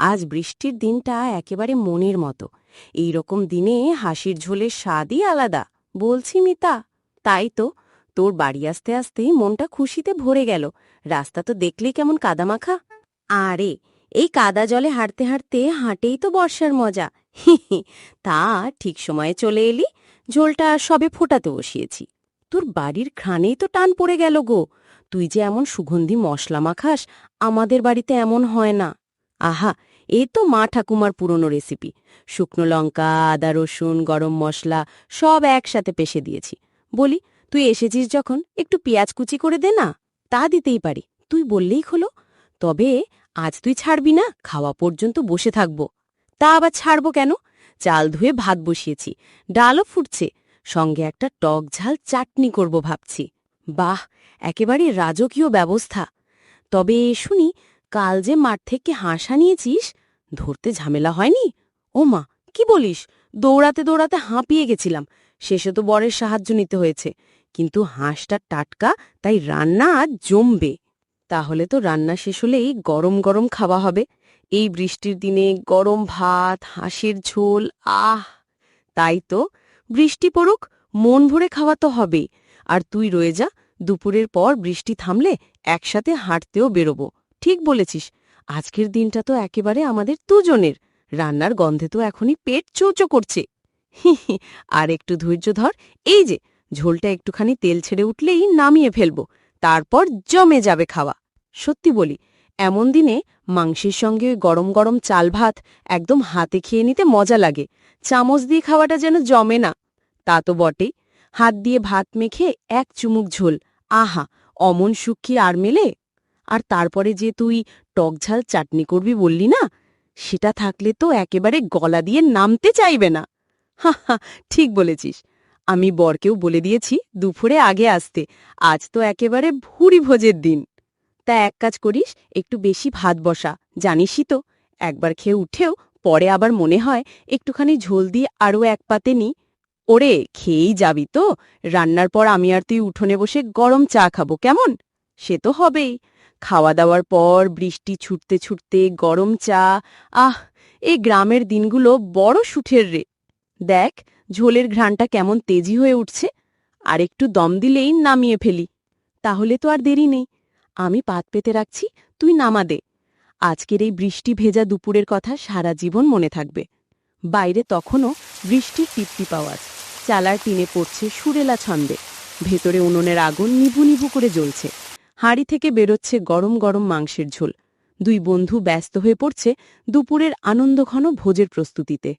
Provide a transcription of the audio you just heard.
আজ বৃষ্টির দিনটা একেবারে মনের মতো। এই রকম দিনে হাসির ঝোলের স্বাদই আলাদা, বলছি মিতা। তাই তো, তোর বাড়ি আসতে আসতেই মনটা খুশিতে ভরে গেল। রাস্তা তো দেখলেই কেমন কাদামাখা। আরে, এই কাদা জলে হাঁটতে হাঁটতে হাঁটেই তো বর্ষার মজা। তা ঠিক সময়ে চলে এলি, ঝোলটা সবে ফোটাতে বসিয়েছি। তোর বাড়ির ঘ্রাণেই তো টান পড়ে গেল গো। তুই যে এমন সুগন্ধি মশলা মাখাস, আমাদের বাড়িতে এমন হয় না। আহা, এ তো মা ঠাকুমার পুরনো রেসিপি শুকনো লঙ্কা, আদা, রসুন, গরম মশলা, সব একসাথে পেশে দিয়েছি। বলি, তুই এসেছিস যখন, একটু পেঁয়াজ কুচি করে দে না? তা দিতেই পারি। তুই বললেই হলো। তবে আজ তুই ছাড়বি না, খাওয়া পর্যন্ত বসে থাকব। তা আবার ছাড়ব কেন? চাল ধুয়ে ভাত বসিয়েছি, ডালও ফুটছে, সঙ্গে একটা টক ঝাল চাটনি করব ভাবছি। বাহ, একেবারে রাজকীয় ব্যবস্থা। তবে শুনি কাল যে মাঠ থেকে হাঁস আনিয়েছিস ধরতে ঝামেলা হয়নি? ও মা কি বলিস? দৌড়াতে দৌড়াতে হাঁপিয়ে গেছিলাম। শেষে তো বরের সাহায্য নিতে হয়েছে। কিন্তু হাঁসটা টাটকা, তাই রান্না আজ জমবে। তাহলে তো রান্না শেষ হলেই গরম গরম খাওয়া হবে। এই বৃষ্টির দিনে গরম ভাত, হাঁসের ঝোল, আহ! তাই তো, বৃষ্টি পড়ুক, মন ভরে খাওয়া তো হবেই আর তুই রয়ে যা, দুপুরের পর বৃষ্টি থামলে একসাথে হাঁটতেও বেরোবো। ঠিক বলেছিস। আজকের দিনটা তো একেবারে আমাদের দুজনের। রান্নার গন্ধে তো এখনই পেট চৌচো করছে। আর একটু ধৈর্য ধর। এই যে, ঝোলটা একটুখানি তেল ছেড়ে উঠলেই নামিয়ে ফেলব। তারপর জমে যাবে খাওয়া। সত্যি বলি, এমন দিনে মাংসের সঙ্গে গরম গরম চাল ভাত একদম হাতে খেয়ে নিতে মজা লাগে। চামচ দিয়ে খাওয়াটা যেন জমে না। তা তো বটেই। হাত দিয়ে ভাত মেখে এক চুমুক ঝোল। আহা, অমন কি আর মেলে আর তারপরে যে তুই টকঝাল চাটনি করবি বললি না, সেটা থাকলে তো একেবারে গলা দিয়ে নামতে চাইবে না। হা ঠিক বলেছিস। আমি বরকেও বলে দিয়েছি দুপুরে আগে আসতে, আজ তো একেবারে ভুরি ভোজের দিন। তা এক কাজ করিস, একটু বেশি ভাত বসা, জানিসই তো। একবার খেয়ে উঠেও পরে আবার মনে হয় একটুখানি ঝোল দিয়ে আরও এক পাতে নি। ওরে, খেয়েই যাবি তো। রান্নার পর আমি আর তুই উঠোনে বসে গরম চা খাব, কেমন? সে তো হবেই। খাওয়া দাওয়ার পর বৃষ্টি ছুটতে ছুটতে গরম চা, আহ এই গ্রামের দিনগুলো বড় সুঠের রে। দেখ, ঝোলের ঘ্রাণটা কেমন তেজি হয়ে উঠছে। আর একটু দম দিলেই নামিয়ে ফেলি। তাহলে তো আর দেরি নেই। আমি পাত পেতে রাখছি, তুই নামা দে। আজকের এই বৃষ্টি ভেজা দুপুরের কথা সারা জীবন মনে থাকবে। বাইরে তখনও বৃষ্টির টিপটি পাওয়াজ চালার টিনে পড়ছে সুরেলা ছন্দে। ভেতরে উনুনের আগুন নিভু নিভু করে জ্বলছে। হাঁড়ি থেকে বেরোচ্ছে গরম গরম মাংসের ঝোল। দুই বন্ধু ব্যস্ত হয়ে পড়ছে দুপুরের আনন্দঘন ভোজের প্রস্তুতিতে।